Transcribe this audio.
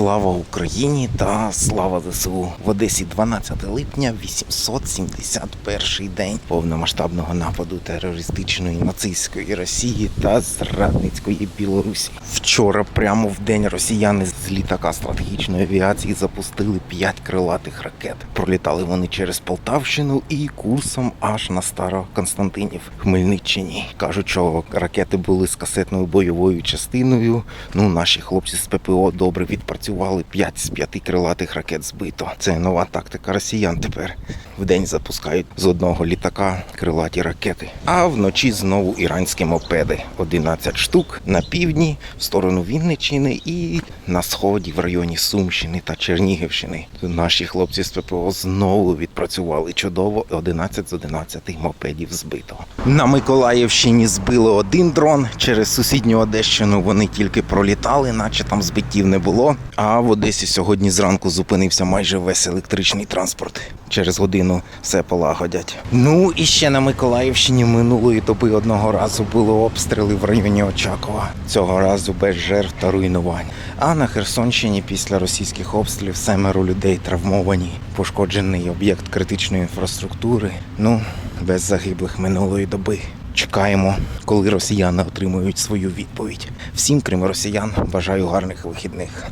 Слава Україні та слава ЗСУ в Одесі 12 липня, 871 день повномасштабного нападу терористичної нацистської Росії та зрадницької Білорусі. Вчора, прямо в день, росіяни з літака стратегічної авіації запустили п'ять крилатих ракет. Пролітали вони через Полтавщину і курсом аж на Староконстантинів, Хмельниччині. Кажуть, що ракети були з касетною бойовою частиною. Ну, наші хлопці з ППО добре відпрацювали. П'ять з п'яти крилатих ракет збито. Це нова тактика росіян тепер. Вдень запускають з одного літака крилаті ракети. А вночі знову іранські мопеди. 11 штук на півдні, в сторону Вінниччини і на сході в районі Сумщини та Чернігівщини. Наші хлопці з ППО знову відпрацювали чудово. 11 з 11 мопедів збито. На Миколаївщині збили один дрон. Через сусідню Одещину вони тільки пролітали, наче там збиттів не було. А в Одесі сьогодні зранку зупинився майже весь електричний транспорт. Через годину все полагодять. Ну і ще на Миколаївщині минулої доби одного разу були обстріли в районі Очакова. Цього разу без жертв та руйнувань. А на Херсонщині після російських обстрілів семеро людей травмовані. Пошкоджений об'єкт критичної інфраструктури. Ну, без загиблих минулої доби. Чекаємо, коли росіяни отримують свою відповідь. Всім, крім росіян, бажаю гарних вихідних.